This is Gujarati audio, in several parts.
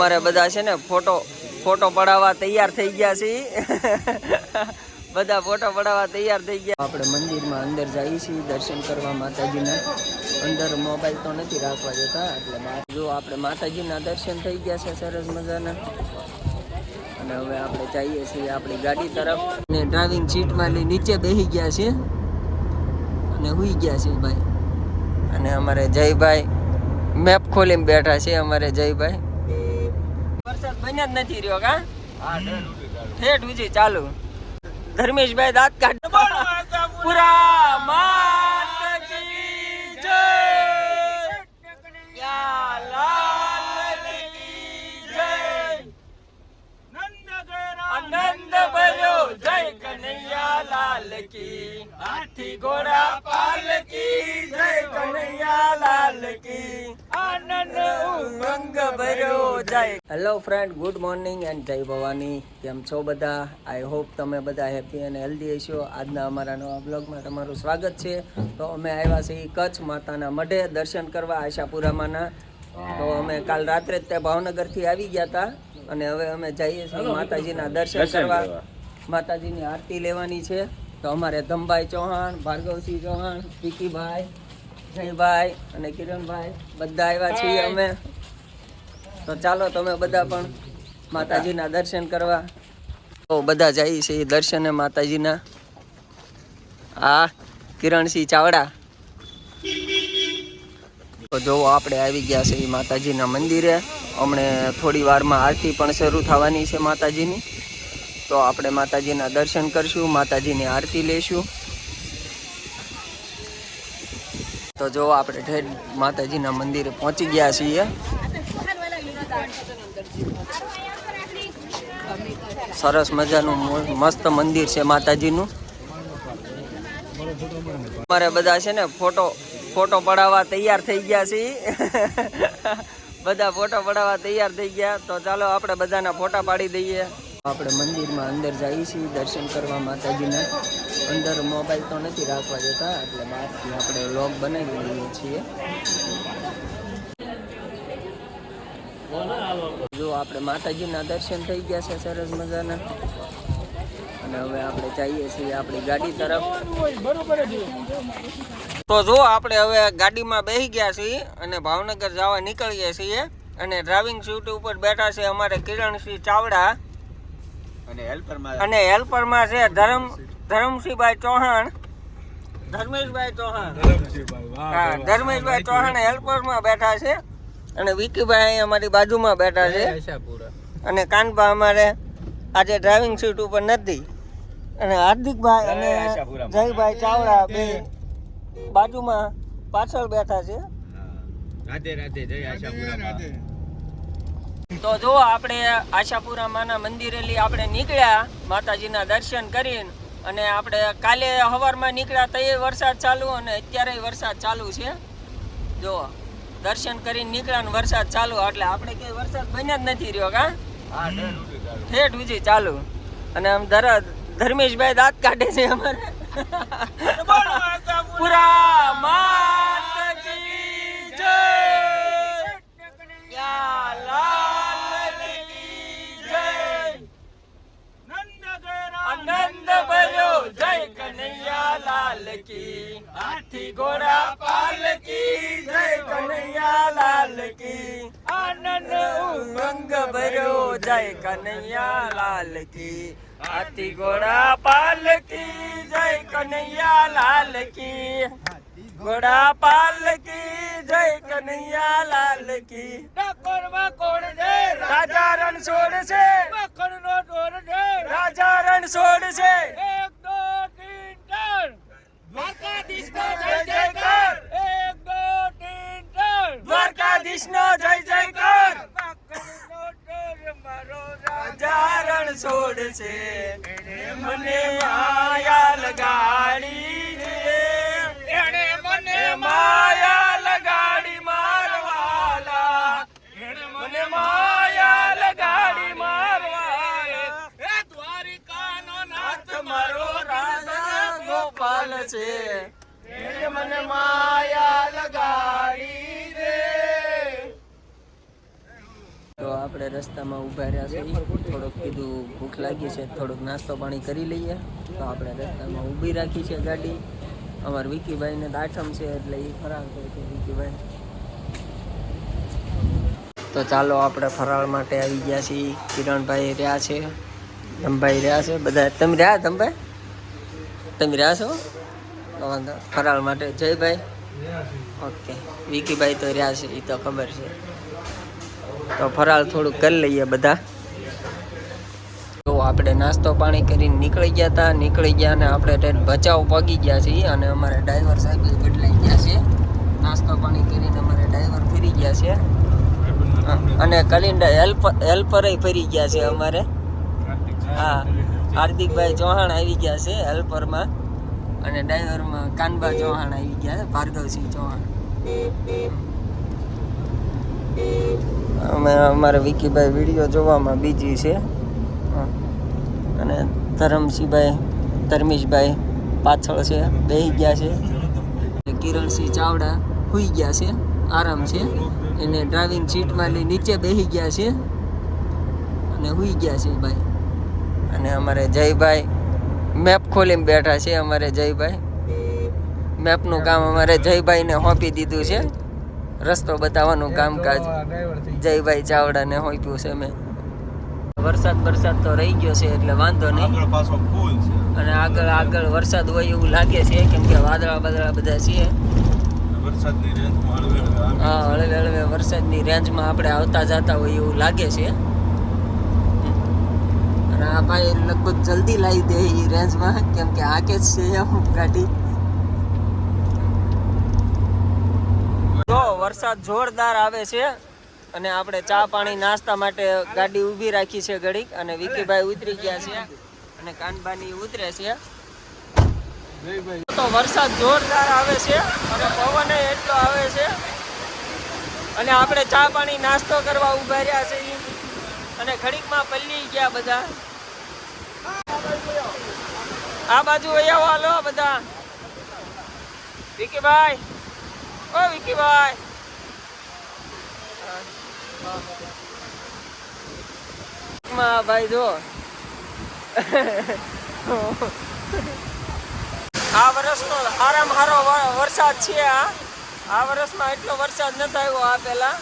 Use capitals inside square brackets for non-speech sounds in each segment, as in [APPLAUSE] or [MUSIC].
અમારે બધા છે ને ફોટો ફોટો પડાવવા તૈયાર થઈ ગયા છે બધા ફોટો પડાવવા તૈયાર થઈ ગયા. આપણે મંદિરમાં અંદર જઈએ છીએ, દર્શન કરવા માતાજીના. અંદર મોબાઈલ તો નથી રાખવા જતા એટલે જો આપણે માતાજીના દર્શન થઈ ગયા છે સરસ મજાના. અને હવે આપણે જઈએ છીએ આપણી ગાડી તરફ. અને ડ્રાઇવિંગ સીટમાં લઈ નીચે બેસી ગયા છે અને હુઈ ગયા છે ભાઈ. અને અમારે જયભાઈ મેપ ખોલીને બેઠા છે, અમારે જયભાઈ. વરસાદ બન્યા જ નથી રહ્યો, કા? ઠેઠ ઉજી ચાલુ. ધર્મેશભાઈ દાંત કાઢ પૂરા માત કી જય! યા લાલ કી જય! આનંદ ભર્યો જય કનૈયા લાલ કી. હાથી ઘોડા પાલ કી જય કનૈયા લાલ કી. Hello friend good morning and જય ભવાની કેમ છો બધા? આઈ હોપ તમે બધા હેપી અને હેલ્ધી હશો. આજના અમારા નવા બ્લોગમાં તમારું સ્વાગત છે. તો અમે આવ્યા છીએ કચ્છ માતાના મઢે દર્શન કરવા આશાપુરામાંના. તો અમે કાલ રાત્રે જ ત્યાં ભાવનગરથી આવી ગયા હતા અને હવે અમે જઈએ છીએ માતાજીના દર્શન કરવા. માતાજીની આરતી લેવાની છે. તો અમારે ધમભાઈ ચૌહાણ ભાર્ગવસિંહ ચૌહાણ વિકીભાઈ જયભાઈ અને કિરણભાઈ બધા આવ્યા છીએ અમે. તો ચાલો તમે બધા પણ માતાજીના દર્શન કરવા. તો બધા જઈએ છીએ દર્શને માતાજીના. આ કિરણસિંહ ચાવડા. તો જો આપણે આવી ગયા છે એ માતાજીના મંદિરે. હમણે થોડી વારમાં આરતી પણ શરૂ થવાની છે માતાજીની. તો આપણે માતાજીના દર્શન કરશું, માતાજીની આરતી લેશું. તો જો આપણે ઠેઠ માતાજીના મંદિરે પહોંચી ગયા છીએ. સરસ મજાનું મસ્ત મંદિર છે માતાજીનું. અમારે બધા છે ને ફોટો ફોટો પડાવવા તૈયાર થઈ ગયા છીએ. [LAUGHS] બધા ફોટો પડાવવા તૈયાર થઈ ગયા. તો ચાલો આપણે બધાના ફોટા પાડી દઈએ. આપણે મંદિરમાં અંદર જઈએ છીએ દર્શન કરવા માતાજીના. અંદર મોબાઈલ તો નથી રાખવા દેતા, એટલે બહારથી આપણે વ્લોગ બનાવી લઈએ છીએ. જો આપણે માતાજીના દર્શન થઈ ગયા છે સરસ મજાના. અને હવે આપણે જઈએ છીએ આપણી ગાડી તરફ. તો જો આપણે હવે ગાડીમાં બેસી ગયા છીએ અને ભાવનગર જવા નીકળીએ છીએ અને ડ્રાઇવિંગ સીટ ઉપર બેઠા છે અમારે કિરણસિંહ ચાવડા. અને હેલ્પરમાં અને હેલ્પરમાં છે ધરમ ધરમસિંહભાઈ ચૌહાણ. ધર્મેશભાઈ ચૌહાણ. હા ધર્મેશભાઈ ચૌહાણ હેલ્પરમાં બેઠા છે. અને વિકીભાઈ અહીં અમારી બાજુમાં બેઠા છે. અને કાનભા અમારે આજે ડ્રાઇવિંગ સીટ ઉપર નથી. અને હાર્દિકભાઈ અને જય જયભાઈ ચાવડા બે બાજુમાં પાછળ બેઠા છે. રાધે રાધે જય આશાપુરા તો જો આપણે આશાપુરામાંના મંદિરેલી આપણે નીકળ્યા માતાજીના દર્શન કરીને અને આપણે કાલે સવારમાં નીકળ્યા તઈ વરસાદ ચાલુ અને અત્યારે વરસાદ ચાલુ છે. જો દર્શન કરીને નીકળ્યા ને વરસાદ ચાલુ એટલે આપણે કઈ વરસાદ બન્યા જ નથી રહ્યો કા? ઠેઠ ઉજી ચાલુ. અને આમ ધરા ધર્મેશભાઈ દાંત કાઢે છે અમારે. પૂરા માત જય! કી જય? આનંદ ભર્યો જય કનૈયા લાલ કી. હાથી ઘોડા ઉમંગ ભર્યો જય કનૈયા લાલ કી હાથી ઘોડા પાલકી જય કનૈયા લાલ કી ઘોડા પાલકી જય કનૈયા લાલ કી રાજા રણ છોડ છે રાજા રણ છોડ છે છે. મને માયા લગાડી છે. એણે મને માયા લગાડી મારવાલા. એને મને માયા લગાડી મારવાલા. એ દ્વારિકાનો નાથ મારો રાજા ગોપાલ છે. એને મને માયા રસ્તામાં ઊભા રહ્યા છે થોડુંક કીધું ભૂખ લાગી છે થોડુંક નાસ્તો પાણી કરી લઈએ. તો આપણે રસ્તામાં ઊભી રાખી છે ગાડી. અમાર વિકીભાઈને દાઠમ છે એટલે એ ફરાળ કરે છે વિકીભાઈ તો ચાલો આપણે ફરાળ માટે આવી ગયા છીએ. કિરણભાઈ રહ્યા છે ધમભાઈ રહ્યા છે. બધા તમે રહ્યા ધમભાઈ? તમે રહ્યા છો? વાંધો ફરાળ માટે જયભાઈ. ઓકે વિકીભાઈ તો રહ્યા છે એ તો ખબર છે. તો ફરાળ થોડુંક કરી લઈએ બધા. તો આપણે નાસ્તો પાણી કરીને નીકળી ગયા હતા. નીકળી ગયા અને આપણે ટ્રેન બચાવ પગી ગયા છીએ અને અમારે ડ્રાઈવર સાહેબ બદલાઈ ગયા છે. નાસ્તો પાણી કરીને અમારે ડ્રાઈવર ફરી ગયા છે. અને કલિંડા હેલ્પર હેલ્પરે ફરી ગયા છે અમારે. હા, હાર્દિકભાઈ ચૌહાણ આવી ગયા છે હેલ્પરમાં. અને ડ્રાઈવરમાં કાનબા ચૌહાણ આવી ગયા છે, ભાર્ગવસિંહ ચૌહાણ. અમે અમારે વિકીભાઈ વીડિયો જોવામાં બીજી છે. અને ધરમસિંહભાઈ, ધર્મેશભાઈ પાછળ છે, બેહી ગયા છે. કિરણસિંહ ચાવડા હુઈ ગયા છે, આરામ છે. એને ડ્રાઇવિંગ સીટમાં લઈ નીચે બેસી ગયા છે. અને હુઈ ગયા છે ભાઈ. અને અમારે જયભાઈ મેપ ખોલીને બેઠા છે, અમારે જયભાઈ. મેપનું કામ અમારે જયભાઈને સોંપી દીધું છે. રસ્તો બતાવવાનું કામકાજ. જયભાઈ ચાવડાને સોંપ્યું છે મેં. વરસાદ વરસાદ તો રહી ગયો છે એટલે વાંધો નહીં. અને આગળ આગળ વરસાદ હોય એવું લાગે છે કેમ કે વાદળા બાદળા બધા છે. વરસાદની રેન્જમાં હળવે હળવે આવે હા હળવે હળવે વરસાદની રેન્જમાં આપણે આવતા જતા હોય એવું લાગે છે. અને આ ભાઈ લગભગ જલ્દી લાવી દે એ રેન્જમાં કેમ કે આકે જ છે એમ ગાડી જો વરસાદ જોરદાર આવે છે અને આપણે ચા પાણી નાસ્તા માટે ગાડી ઊભી રાખી છે ઘડીક અને વિકીભાઈ ઉતરી ગયા છે અને કાનબાની ઉતરે છે. તો વરસાદ જોરદાર આવે છે અને પવન એટલો આવે છે. અને આપણે ચા પાણી નાસ્તો કરવા ઊભા રહ્યા છે અને ઘડીકમાં પલ્લી ગયા બધા. આ બાજુ અહીંયા હાલો બધા. વિકીભાઈ, ઓ વિકીભાઈ. માં ભાઈ જો. આ વર્ષનો હારામાં હારો વરસાદ છે આ આ વર્ષમાં એટલો વરસાદ નતો આવ્યો આ પહેલા.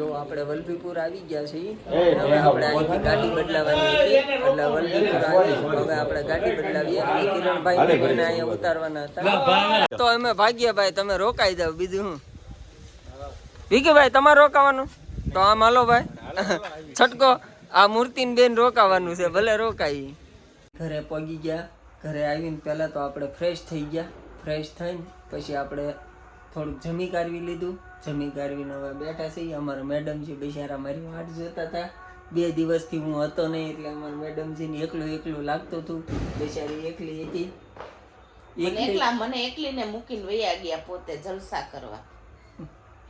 જો આપણે વલભીપુર આવી ગયા છીએ હવે આપણે અહીંથી ગાડી બદલાવાની હતી એટલે વલભીપુર આવી હવે આપણે ગાડી બદલાવીએ કિરણભાઈ ને અહીંયા ઉતારવાના હતા તો અમે ભાગ્યા ભાઈ તમે રોકાઈ જાવ બીજું હું વિકીભાઈ તમારે રોકાવાનું તો આમ હાલો ભાઈ છટકો આ મૂર્તિને બેન રોકાવાનું છે ભલે રોકાઈ ઘરે પગી ગયા ઘરે આવીને પહેલાં તો આપણે ફ્રેશ થઈ ગયા ફ્રેશ થઈને પછી આપણે થોડુંક જમી કાઢવી લીધું જમી કાઢવીને હવે બેઠા છીએ અમારા મેડમજી બિચારા મારી વાટ જોતા હતા. બે દિવસથી હું હતો નહીં એટલે અમારા મેડમજીને એકલું એકલું લાગતું હતું. બિચારી એકલી હતી. એકલા મને એકલીને મૂકીને વયા ગયા પોતે જલસા કરવા.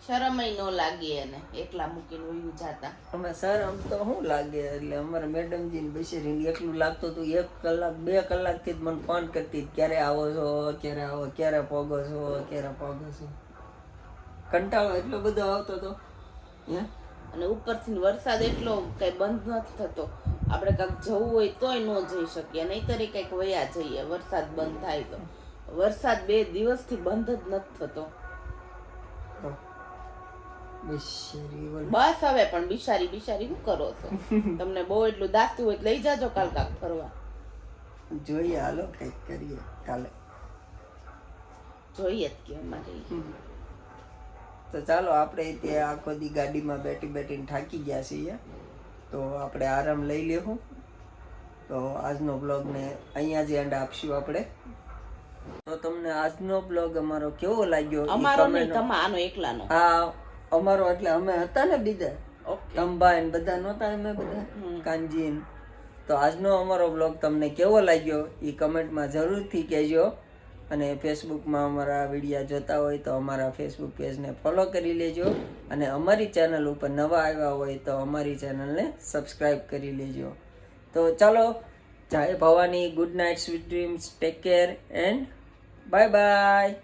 શરમય ન લાગી એને એકલા મૂકીને વયું જાતા. અમે શરમ તો શું લાગે? એટલે અમારા મેડમજી ને બેસીને એકલું લાગતું હતું એક કલાક બે કલાકથી જ મને ફોન કરતી ક્યારે આવો છો ક્યારે આવો ક્યારે પોગો છો ક્યારે પોગો છો. કંટાળો એટલો બધો આવતો હતો હે? અને ઉપરથી વરસાદ એટલો કઈ બંધ નથી થતો. આપણે કાંઈક જવું હોય તોય ન જઈ શકીએ નહીતર કંઈક વયા જઈએ વરસાદ બંધ થાય તો. વરસાદ બે દિવસથી બંધ જ નથી થતો. બસ હવે પણ બિચારી બિચારી શું કરો છો? તમને બહુ એટલું દાસતું હોય લઈ જાજો કાલ કાક ફરવા. જોઈએ હાલો કંઈક કરીએ કાલે. જોઈએ જ કે અમારે. તો ચાલો આપણે ત્યાં આખો દી ગાડીમાં બેઠી બેઠીને થાકી ગયા છીએ. તો આપણે આરામ લઈ લેવું તો આજનો બ્લોગને અહીંયા જ એન્ડ આપશું આપણે. તો તમને આજનો બ્લોગ અમારો કેવો લાગ્યો અમારો નહીં આનો એકલાનો. હા અમારો એટલે અમે હતા ને બીજા. ઓકે. તંબાઈ બધા નહોતા અમે બધા કાનજીન તો આજનો અમારો બ્લોગ તમને કેવો લાગ્યો એ કમેન્ટમાં જરૂરથી કહેજો. અને ફેસબુકમાં અમારા વિડીયા જોતા હોય તો અમારા ફેસબુક પેજને ફોલો કરી લેજો. અને અમારી ચેનલ ઉપર નવા આવ્યા હોય તો અમારી ચેનલને સબસ્ક્રાઈબ કરી લેજો. તો ચાલો, જય Bhavani, good night, sweet dreams, take care, and bye bye.